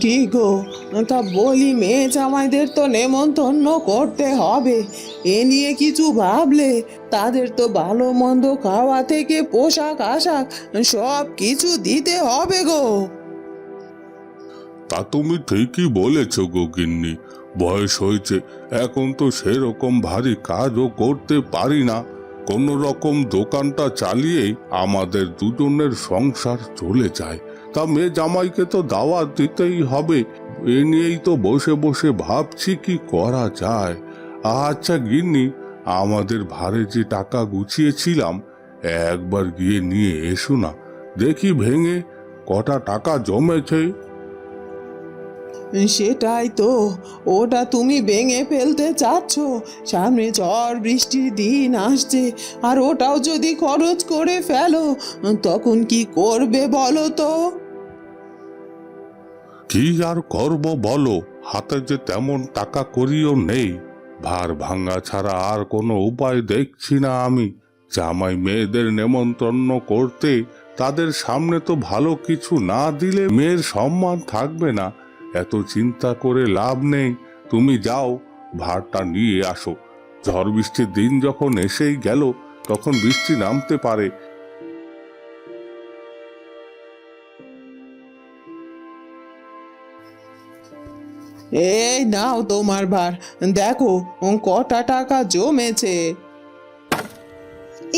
কি গো? তা বলি, মেয়ে জামাইদের তো নেমন্তন্ন করতে হবে। এ নিয়ে কিছু ভাবলে তাদের তো ভালো মন্দ খাওয়া থেকে পোশাক, আশাক সব কিছু দিতে হবে গো। তা তুমি ঠিকই বলেছ গো গিন্নি। বয়স হয়েছে, এখন তো সেরকম ভারী কাজও করতে পারি না। কোনো রকম দোকানটা চালিয়ে আমাদের দুজনের সংসার চলে যায়। তা মেয়ে জামাইকে তো দাওয়াত দিতেই হবে। এ নিয়েই তো বসে বসে ভাবছি কি করা যায়। আচ্ছা গিন্নি, আমাদের ভারে যে টাকা গুছিয়েছিলাম, একবার গিয়ে নিয়ে এসো না। দেখি ভেঙে কটা টাকা জমেছে। সেটাই তো, ওটা তুমি ভেঙে ফেলতে চাচ্ছ। সামনে ঝড় বৃষ্টির দিন আসছে, আর ওটাও যদি খরচ করে ফেলো, তখন কি করবে বলো তো? কি আর করব বলো? হাতে যে তেমন টাকা করিও নেই। ভার ভাঙা ছাড়া আর কোনো উপায় দেখছি না আমি। জামাই মেয়েদের নেমন্তন্ন করতে তাদের সামনে তো ভালো কিছু না দিলে মেয়ের সম্মান থাকবে না। এত চিন্তা করে লাভ নেই। তুমি যাও, ভারটা নিয়ে আসো। ঝড় বৃষ্টির দিন যখন এসেই গেল, তখন বৃষ্টি নামতে পারে। এই নাও তোমার ভার। দেখো, কটা টাকা জমেছে।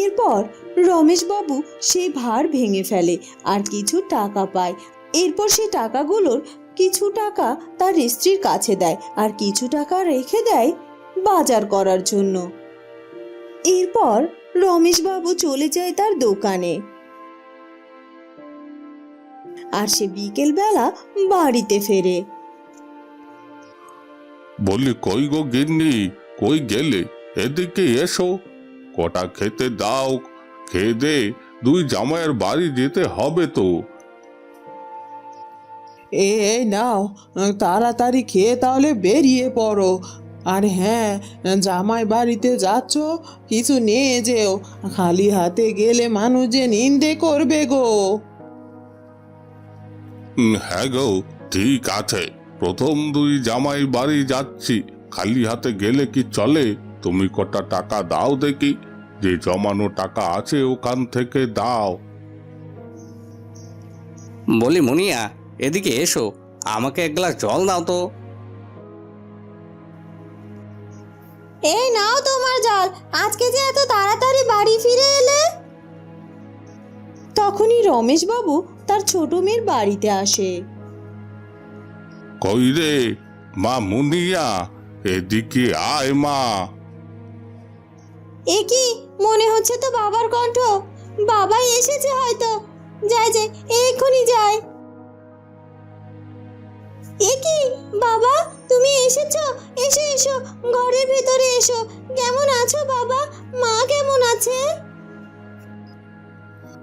এরপর রমেশবাবু সেই ভার ভেঙে ফেলে, আর কিছু টাকা পায়। এরপর সে টাকাগুলোর কিছু টাকা তার স্ত্রীর কাছে দেয়, আর কিছু টাকা রেখে দেয় বাজার করার জন্য। এরপর রমেশবাবু চলে যায় তার দোকানে। আর সে বিকেলবেলা বাড়িতে ফেরে। বললি কই গো গিন্নি? কই গেলে? এদিকে এসো। কটা খেতে দাও। খেয়ে দে দুই জামাইয়ের বাড়ি যেতে হবে তো। এই নাও তাড়াতাড়ি খেয়ে তাহলে বেরিয়ে পড়ো। আর হ্যাঁ জামাই বাড়িতে যাচ্ছ কিছু নিয়ে যেও। খালি হাতে গেলে মানুষ যে নিন্দে করবে গো। হ্যাঁ গো ঠিক আছে। প্রথম দুই জামাই বাড়ি যাচ্ছি। খালি হাতে গেলে কি চলে? তুমি কটা টাকা দাও দেখি। যে জমানো টাকা আছে ওখান থেকে দাও। বলি মুনিয়া এদিকে এসো। আমাকে এক গ্লাস জল দাও তো। এই নাও তোমার জল। আজকে যে এত তাড়াতাড়ি বাড়ি ফিরে এলে। তখনই রমেশবাবু তার ছোট মেয়ের বাড়িতে আসে। কই রে মা মুনিয়া এদিকে আয় মা। এ কি? মনে হচ্ছে তো বাবার কণ্ঠ। বাবাই এসেছে হয়তো। যাই যাই এক্ষুনি যাই। এ কি? বাবা তুমি এসেছ? এসো এসো ঘরের ভেতরে এসো। কেমন আছো বাবা? মা কেমন আছে?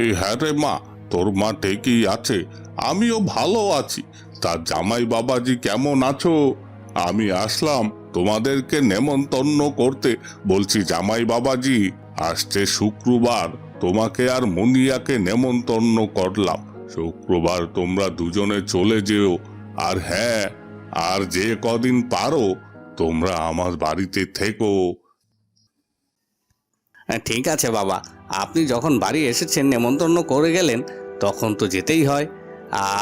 এই হ্যাঁ রে মা তোর মা ঠিকই আছে। আমিও ভালো আছি। তা জামাই বাবাজি কেমন আছো? আমি আসলাম তোমাদেরকে নেমন্তন্ন করতে বলছি জামাই বাবাজি আসছে শুক্রবার তোমাকে আর মুনিয়াকে নেমন্তন্ন করলাম। শুক্রবার তোমরা দুজনে চলে যেও। আর হ্যাঁ আর যে কদিন পারো তোমরা আমার বাড়িতে থেকো। হ্যাঁ, ঠিক আছে বাবা। আপনি যখন বাড়ি এসেছেন নেমন্তন্ন করে গেলেন তখন তো যেতেই হয়।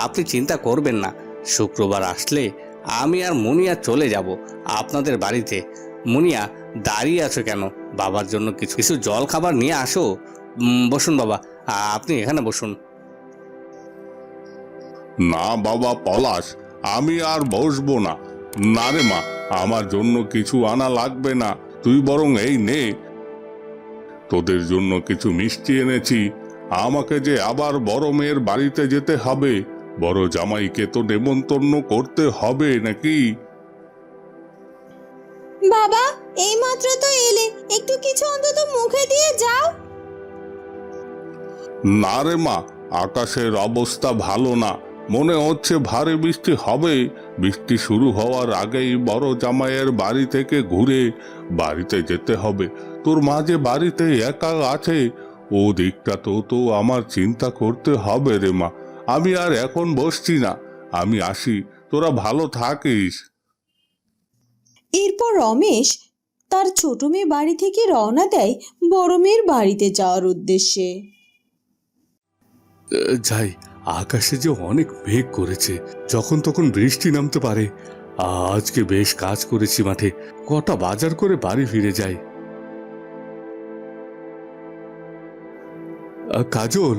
আপনি চিন্তা করবেন না। শুক্রবার আসলে আমি আর মুনিয়া চলে যাব আপনাদের বাড়িতে। মুনিয়া, দাঁড়িয়ে আছো কেন? বাবার জন্য কিছু কিছু জল খাবার নিয়ে আসো। বসুন বাবা, আপনি এখানে বসুন। না বাবা, পলাশ, আমি আর বসবো না। না রে মা, আমার জন্য কিছু আনা লাগবে না। তুই বরং এই নে। তোদের জন্য কিছু মিষ্টি এনেছি। আমাকে যে আবার বড় মেয়ের বাড়িতে যেতে হবে। বড় জামাইকে তো নেমন্তন্ন করতে হবে নাকি? বাবা এইমাত্র তো এলে। একটু কিছু অন্তত মুখে দিয়ে যাও। না রে মা আকাশের অবস্থা ভালো না। মনে হচ্ছে ভারী বৃষ্টি হবে। বৃষ্টি শুরু হওয়ার আগেই বড় জামাইয়ের বাড়ি থেকে ঘুরে বাড়িতে যেতে হবে। তোর মা যে বাড়িতে একা আছে ও দিকটা তো তো আমার চিন্তা করতে হবে রে মা। আমি আর এখন বসছি না। আমি আসি। তোরা ভালো থাকিস। এরপর রমেশ তার ছোট মেয়ে বাড়ি থেকে রওনা দেয় বড় মেয়ের বাড়িতে যাওয়ার উদ্দেশ্যে। যাই আকাশে যে অনেক মেঘ করেছে যখন তখন বৃষ্টি নামতে পারে। আজকে বেশ কাজ করেছি মাঠে। কটা বাজার করে বাড়ি ফিরে যাই। কাজল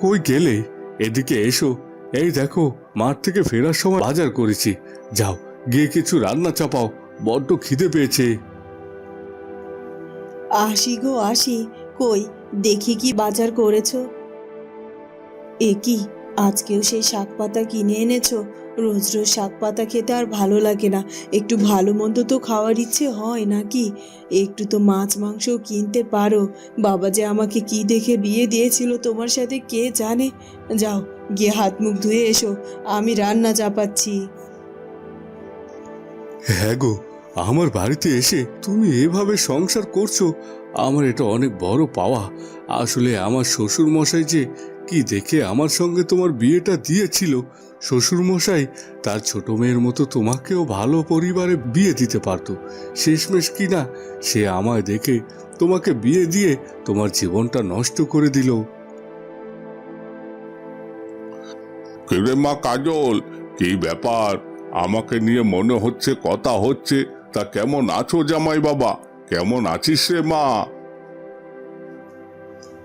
কই গেলে? এদিকে এসো। এই দেখো, মাঠ থেকে ফেরার সময় বাজার করেছি। যাও, গিয়ে কিছু রান্না চাপাও। বড্ড খিদে পেয়েছে। আসি গো, আসি। কই, দেখি কি বাজার করেছ। এ কি, আজকেও সেই শাক পাতা কিনে এনেছো? রোজ রোজ শাক পাতা খেতে আর ভালো লাগে না। একটু ভালো মন্দ তো খাওয়ার ইচ্ছে হয় নাকি? একটু তো মাছ মাংস কিনতে পারো। বাবা যে আমাকে কি দেখে বিয়ে দিয়েছিল তোমার সাথে কে জানে? যাও, গিয়ে হাত মুখ ধুয়ে এসো, আমি রান্না চাপাচ্ছি। হ্যাঁ গো, আমার বাড়িতে এসে তুমি এভাবে সংসার করছ, আমার এটা অনেক বড় পাওয়া। আসলে আমার শ্বশুর মশাই যে কি দেখে আমার সঙ্গে তোমার বিয়েটা দিয়েছিল? শ্বশুর মশাই তার ছোট মেয়ের মতো তোমাকেও ভালো পরিবারে বিয়ে দিতে পারতো। শেষমেশ কি না সে আমায় দেখে তোমাকে বিয়ে দিয়ে তোমার জীবনটা নষ্ট করে দিল। মা কাজল কি ব্যাপার? আমাকে নিয়ে মনে হচ্ছে কথা হচ্ছে। তা কেমন আছো জামাই বাবা? কেমন আছিস রে মা?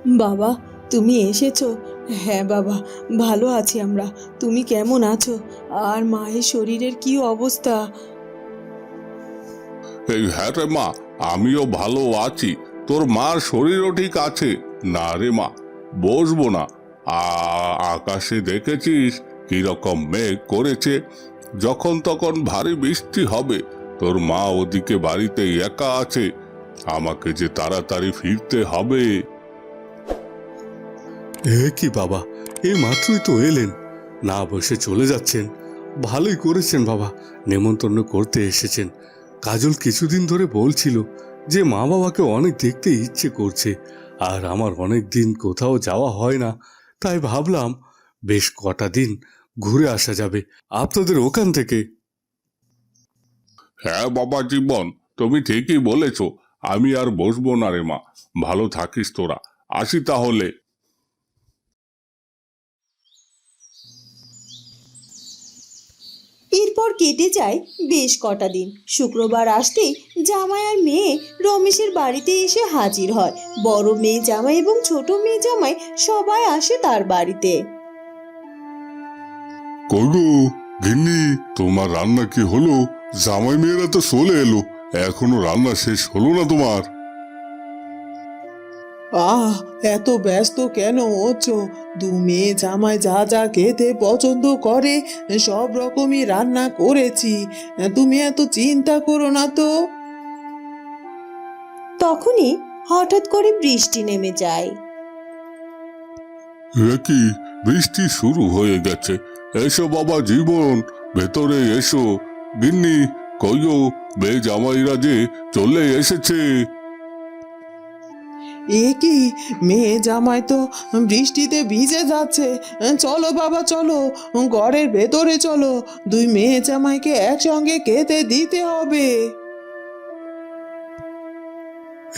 বাবা তুমি এসেছ। হ্যাঁ বাবা, ভালো আছি আমরা। তুমি কেমন আছো? আর মায়ের শরীরের কি অবস্থা? এই হ্যাঁ রে মা, আমিও ভালো আছি। তোর মার শরীরও ঠিক আছে। না রে মা, বসবো না। আকাশে দেখেছিস কীরকম মেঘ করেছে? যখন তখন ভারী বৃষ্টি হবে। তোর মা ওদিকে বাড়িতে একা আছে। আমাকে যে তাড়াতাড়ি ফিরতে হবে। এ কি বাবা এই মাত্রই তো এলেন। না বসে চলে যাচ্ছেন। ভালোই করেছেন বাবা, নেমন্তন্ন করতে এসেছেন। কাজল কিছুদিন ধরে বলছিল যে মা বাবাকে অনেক দেখতে ইচ্ছে করছে, আর আমার অনেক দিন কোথাও যাওয়া হয় না, তাই ভাবলাম বেশ কটা দিন ঘুরে আসা যাবে। আপনাদের ওখান থেকে। হ্যাঁ বাবা জীবন, তুমি ঠিকই বলেছ, আমি আর বসবো না রে মা, ভালো থাকিস তোরা, আসি তাহলে। এরপর কেটে যায় বেশ কটা দিন। শুক্রবার আসতেই জামাই আর মেয়ে রমেশের বাড়িতে এসে হাজির হয়। বড় মেয়ে জামাই এবং ছোট মেয়ে জামাই সবাই আসে তার বাড়িতে। কইগো, গিন্নি, তোমার রান্না কি হলো? জামাই মেয়েরা তো চলে এলো। এখনও রান্না শেষ হলো না তোমার? আহ এত ব্যস্ত কেন হচ্ছ? দু মেয়ে জামাই যা যা খেতে পছন্দ করে সব রকমই রান্না করেছি। তুমি এত চিন্তা করো না তো। তখনই হঠাৎ করে বৃষ্টি নেমে যায়। এ কি? বৃষ্টি শুরু হয়ে গেছে। এসো বাবা জীবন ভেতরে এসো। গিন্নি কইও মেয়ে জামাইরা যে চলে এসেছে। এ কি? মেয়ে জামাই তো বৃষ্টিতে ভিজে যাচ্ছে। চলো বাবা, চলো। ঘরের ভেতরে চলো। দুই মেয়ে জামাইকে একসঙ্গে খেতে দিতে হবে।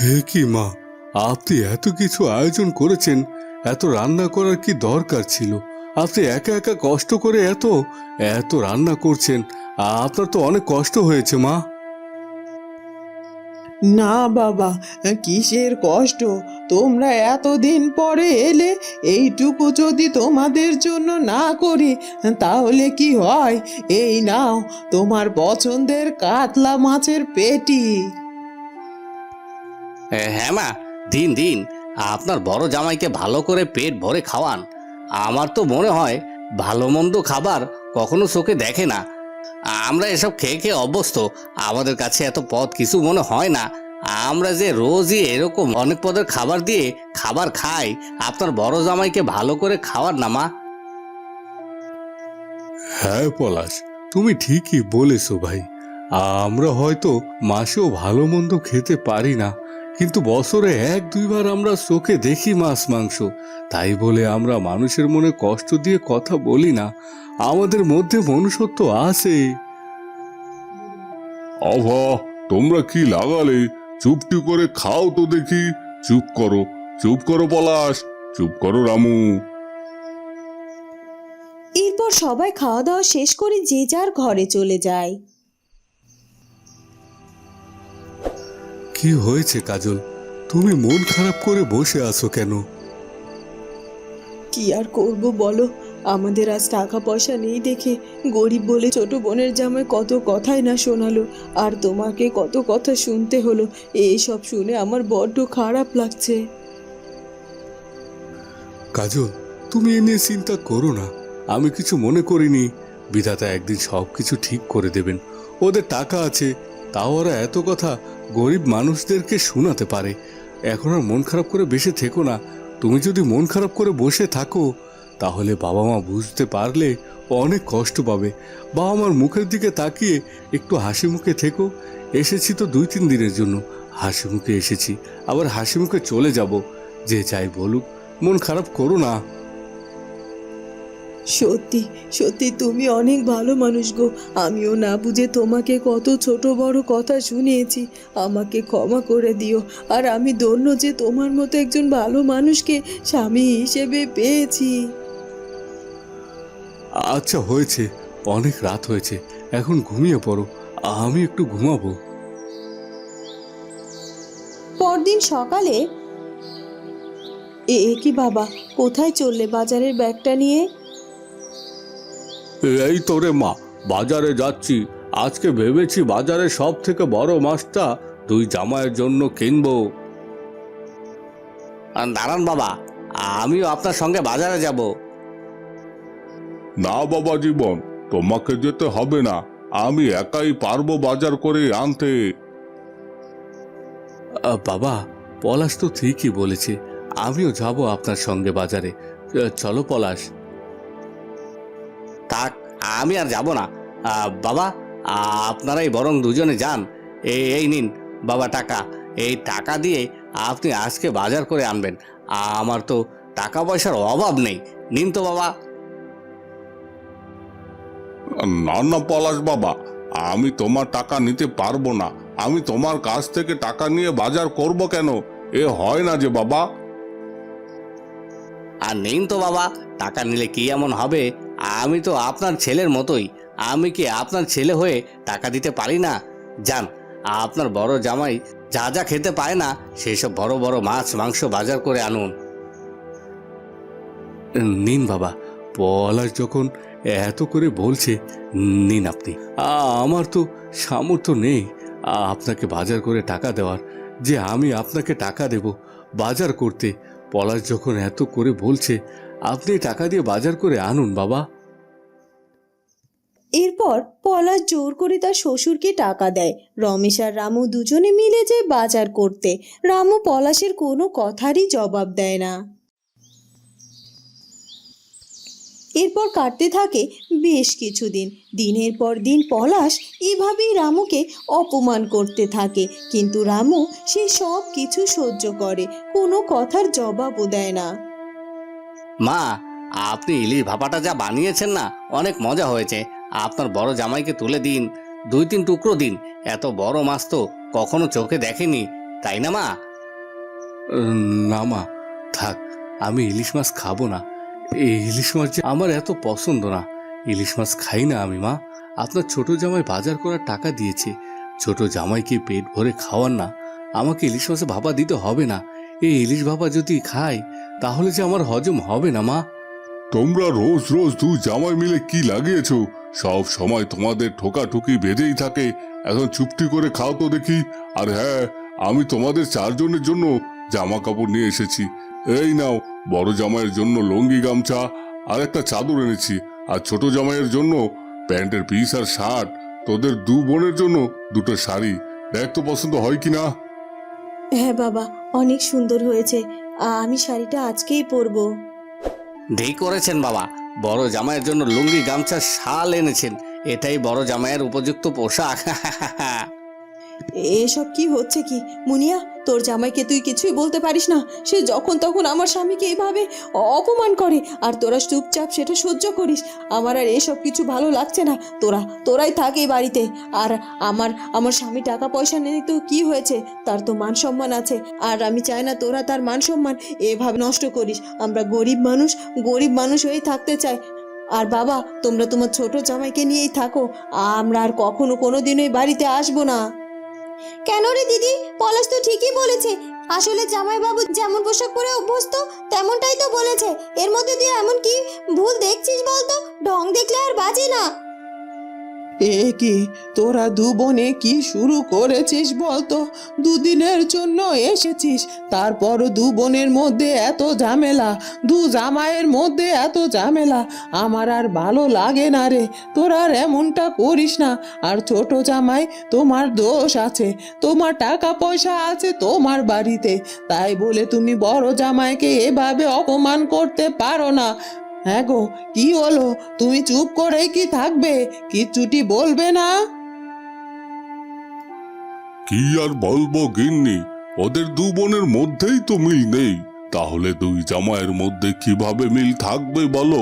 হে কি মা? আপনি এত কিছু আয়োজন করেছেন। এত রান্না করার কি দরকার ছিল? আপনি একা একা কষ্ট করে এত এত রান্না করছেন। আপনার তো অনেক কষ্ট হয়েছে মা। না বাবা, কিসের কষ্ট? তোমরা এতদিন পরে এলে, এইটুকু যদি তোমাদের জন্য না করি, তাহলে কি হয়? এই নাও, তোমার পছন্দের কাতলা মাছের পেটি। হ্যাঁ মা, দিন দিন। আপনার বড় জামাইকে ভালো করে পেট ভরে খাওয়ান। আমার তো মনে হয় ভালো মন্দ খাবার কখনো চোখে দেখে না। আমরা এসব খেয়ে খেয়ে অভ্যস্ত। আমাদের কাছে এত পদ কিছু মনে হয় না। আমরা যে রোজই এরকম অনেক পদের খাবার দিয়ে খাবার খাই, আপনার বড় জামাইকে ভালো করে খাওয়ার না, মা। হ্যাঁ পলাশ, তুমি ঠিকই বলেছ ভাই। আমরা হয়তো মাসেও ভালো মন্দ খেতে পারি না। কিন্তু বছরে এক দুইবার আমরা চোখে দেখি মাছ মাংস। তাই বলে আমরা মানুষের মনে কষ্ট দিয়ে কথা বলি না। আমাদের মধ্যে মনুষ্যত্ব আছে। আভা তোমরা কি লাগালে? চুপটি করে খাও তো দেখি। চুপ করো চুপ করো পলাশ চুপ করো রামু। এরপর সবাই খাওয়া দাওয়া শেষ করে যে যার ঘরে চলে যায়। কি হয়েছে কাজল? তুমি মন খারাপ করে বসে আছো কেন? কি আর করব বলো? আমাদের আজ টাকা পয়সা নেই দেখে। গরিব বলে ছোট বোনের জামাই কত কথাই না শোনালো। আর তোমাকে কত কথা শুনতে হলো। এই সব শুনে আমার বড্ড খারাপ লাগছে। কাজল তুমি এ নিয়ে চিন্তা করো না। আমি কিছু মনে করিনি। বিধাতা একদিন সব কিছু ঠিক করে দেবেন। ওদের টাকা আছে তাও ওরা এত কথা গরিব মানুষদেরকে শোনাতে পারে। এখন আর মন খারাপ করে বেশি থেকো না। তুমি যদি মন খারাপ করে বসে থাকো, তাহলে বাবা মা বুঝতে পারলে অনেক কষ্ট পাবে। বাবা মার মুখের দিকে তাকিয়ে একটু হাসি মুখে থেকো। এসেছি তো দুই তিন দিনের জন্য। হাসি মুখে এসেছি। আবার হাসি মুখে চলে যাব। যে যাই বলুক, মন খারাপ করো না। সত্যি সত্যি তুমি অনেক ভালো মানুষ গো। আমিও না বুঝে তোমাকে কত ছোট বড় কথা শুনিয়েছি। আমাকে ক্ষমা করে দিও। আর আমি ধন্য যে তোমার মতো একজন ভালো মানুষকে স্বামী হিসেবে পেয়েছি। আচ্ছা হয়েছে। অনেক রাত হয়েছে। এখন ঘুমিয়ে পড়ো। আমি একটু ঘুমাবো। পরদিন সকালে এ কি বাবা? কোথায় চললে বাজারের ব্যাগটা নিয়ে? এই তোরে মা বাজারে যাচ্ছি। আজকে ভেবেছি বাজারে সব থেকে বড় মাছটা দুই জামাইয়ের জন্য কিনবো। দাঁড়ান বাবা আমিও আপনার সঙ্গে বাজারে যাব। না বাবা জীবন তোমাকে যেতে হবে না আমি একাই পারব বাজার করে আনতে। বাবা পলাশ তো ঠিকই বলেছে আমিও যাব আপনার সঙ্গে বাজারে। চলো পলাশ। থাক আমি আর যাব না। বাবা আপনারাই বরং দুজনে যান। এই নিন বাবা টাকা। এই টাকা দিয়ে আপনি আজকে বাজার করে আনবেন। আমার তো টাকা পয়সার অভাব নেই। নিন তো বাবা। না না পলাশ বাবা আমি তোমার টাকা নিতে পারব না। আমি তোমার কাছ থেকে টাকা নিয়ে বাজার করব কেন? এ হয় না যে বাবা। আর নিন তো বাবা। টাকা নিলে কি এমন হবে? আমি তো আপনার ছেলের মতোই। আমি কি আপনার ছেলে হয়ে টাকা দিতে পারি না? যান, আপনার বড় জামাই যা যা খেতে পায় না, সেসব বড় বড় মাছ, মাংস বাজার করে আনুন। নিন বাবা, পলাশ যখন এত করে বলছে, নিন আপনি। আমার তো সামর্থ্য নেই আপনাকে বাজার করে টাকা দেওয়ার। যে আমি আপনাকে টাকা দেব বাজার করতে, পলাশ যখন এত করে বলছে আপনি টাকা দিয়ে বাজার করে আনুন, বাবা। এরপর পলাশ জোর করে তার শ্বশুরকে টাকা দেয়। রমেশ আর রামু দুজনে মিলে যায় বাজার করতে। রামু পলাশের কোনো কথারই জবাব দেয় না। এরপর কাটতে থাকে বেশ কিছুদিন। দিনের পর দিন পলাশ এভাবেই রামুকে অপমান করতে থাকে। কিন্তু রামু সে সব কিছু সহ্য করে, কোনো কথার জবাবও দেয় না। মা, আপনি ইলিশ ভাপাটা যা বানিয়েছেন না, অনেক মজা হয়েছে। আপনার বড় জামাইকে তুলে দিন, দুই তিন টুকরো দিন। এত বড় মাছ তো কখনো চোখে দেখেনি, তাই না মা? না মা, থাক, আমি ইলিশ মাছ খাব না। এই ইলিশ মাছ যে আমার এত পছন্দ না। ইলিশ মাছ খাই না আমি, মা। আপনার ছোট জামাই বাজার করার টাকা দিয়েছে। ছোট জামাইকে পেট ভরে খাওয়ান না। আমাকে ইলিশ মাছে ভাপা দিতে হবে না। এই ইলিশ ভাপা যদি খাই তাহলে যে আমার হজম হবে না মা। তোমরা রোজ রোজ দু জামাই মিলে কি লাগিয়েছো? সব সময় তোমাদের ঠোকাঠুকি বেঁধেই থাকে। এখন চুপটি করে খাও তো দেখি। আর হ্যাঁ আমি তোমাদের চারজনের জন্য জামা কাপড় নিয়ে এসেছি। এই নাও বড় জামাইয়ের জন্য লঙ্গি গামছা আর একটা চাদর এনেছি। আর ছোট জামাইয়ের জন্য প্যান্টের পিস আর শার্ট। তোদের দু বোনের জন্য দুটো শাড়ি। দেখ তো পছন্দ হয় কি না হ্যাঁ বাবা অনেক সুন্দর হয়েছে। আমি শাড়িটা আজকেই পরব। ঠিক করেছেন বাবা। বড় জামাইয়ের জন্য লুঙ্গি গামছা শাল এনেছেন। এটাই বড় জামাইয়ের উপযুক্ত পোশাক। এসব কি হচ্ছে কি? মুনিয়া তোর জামাইকে তুই কিছুই বলতে পারিস না। সে যখন তখন আমার স্বামীকে এইভাবে অপমান করে। আর তোরা চুপচাপ সেটা সহ্য করিস। আমার আর এসব কিছু ভালো লাগছে না। তোরা, তোরাই থাক এই বাড়িতে। আর আমার আমার স্বামী টাকা পয়সা নেই তো কি হয়েছে? তার তো মান সম্মান আছে। আর আমি চাই না তোরা তার মান সম্মান এভাবে নষ্ট করিস। আমরা গরিব মানুষ গরিব মানুষ হয়েই থাকতে চাই। আর বাবা, তোমরা তোমার ছোট জামাইকে নিয়েই থাকো। আমরা আর কখনো কোনো দিনই বাড়িতে আসব না। কেন রে দিদি? পলাশ তো ঠিকই বলেছে। আসলে জামাইবাবু যেমন পোশাক পরে অভ্যস্ত, তেমনটাই তো বলেছে। এর মধ্যে দিয়ে এমন কি ভুল দেখছিস বলতো? ঢং দেখলে আর বাজে না। এ কি তোরা দু বোনে কি শুরু করেছিস বলতো? দুদিনের জন্য এসেছিস, তারপরও দু বোনের মধ্যে এত ঝামেলা, দু জামাইয়ের মধ্যে এত ঝামেলা। আমার আর ভালো লাগে না রে, তোরা আর এমনটা করিস না। আর ছোট জামাই, তোমার দোষ আছে, তোমার টাকা পয়সা আছে তোমার বাড়িতে। তাই বলে তুমি বড় জামাইকে এভাবে অপমান করতে পারো না। হ্যাঁ গো, কি হলো? তুমি চুপ করেই কি থাকবে? কিচ্ছুটি বলবে না? কি আর বলব গিন্নি? ওদের দু বোনের মধ্যেই তো মিল নেই। তাহলে দুই জামাইয়ের মধ্যে কীভাবে মিল থাকবে বলো?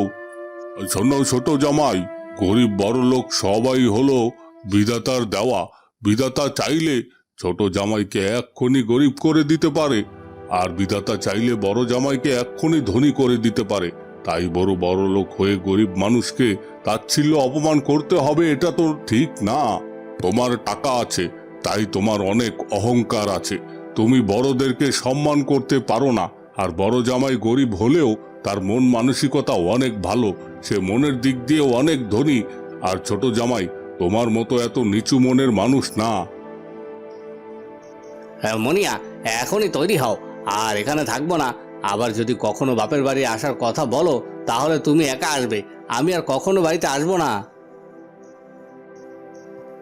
শোনো ছোট জামাই, গরিব বড় লোক সবাই হলো বিধাতার দেওয়া। বিধাতা চাইলে ছোট জামাইকে এক্ষুনি গরিব করে দিতে পারে, আর বিধাতা চাইলে বড় জামাইকে এক্ষুনি ধনী করে দিতে পারে। তাই বড় বড় লোক হয়ে গরিব মানুষকে তাচ্ছিল্য অপমান করতে হবে এটা তো ঠিক না। তোমার টাকা আছে তাই তোমার অনেক অহংকার আছে। তুমি বড়দেরকে সম্মান করতে পারো না আর বড় জামাই গরিব হলেও তার মন মানসিকতা অনেক ভালো সে মনের দিক দিয়ে অনেক ধনী আর ছোট জামাই তোমার মতো এত নিচু মনের মানুষ না। হ্যাঁ, মনিয়া এখনই তৈরি হও আর এখানে থাকব না আবার যদি কখনো বাপের বাড়ি আসার কথা বলো, তাহলে তুমি একা আসবে। আমি আর কখনো বাড়িতে আসব না।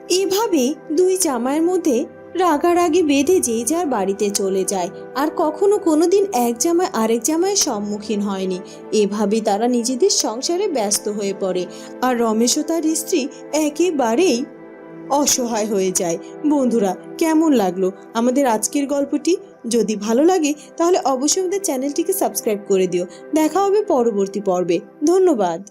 এভাবে দুই জামাইয়ের মধ্যে রাগারাগি বেঁধে যে যার বাড়িতে চলে যায়, আর কখনো কোনোদিন এক জামাই আরেক জামাইয়ের সম্মুখীন হয়নি। এভাবে তারা নিজেদের সংসারে ব্যস্ত হয়ে পড়ে, আর রমেশ ও তার স্ত্রী একেবারেই অসহায় হয়ে যায়। বন্ধুরা, কেমন লাগল আমাদের আজকের গল্পটি? যদি ভালো লাগে, তাহলে অবশ্যই আমাদের চ্যানেলটিকে সাবস্ক্রাইব করে দিও। দেখা হবে পরবর্তী পর্বে। ধন্যবাদ।